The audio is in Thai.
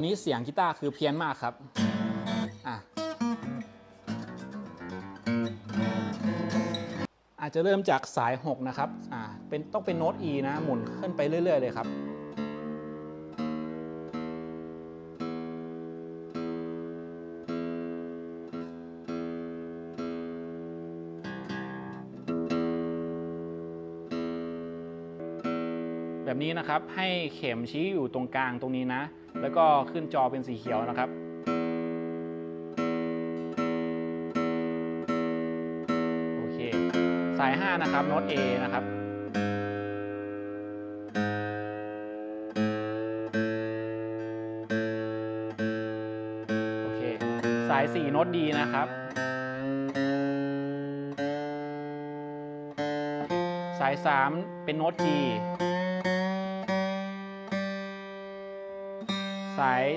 นี้เสียงกีตาร์คือเพี้ยนมากครับอะอาจจะเริ่มจากสาย 6 นะครับอ่าเป็นต้องเป็นโน้ต E นะ หมุนขึ้นไปเรื่อยๆเลยครับ แบบนี้นะครับให้เข็มชี้อยู่ตรงกลางตรงนี้นะ แล้วก็ขึ้นจอเป็นสีเขียวนะครับโอเคสาย 5 นะครับโน้ต A นะครับโอเคสาย 4 โน้ต D นะครับ สาย 3 เป็นโน้ต G สาย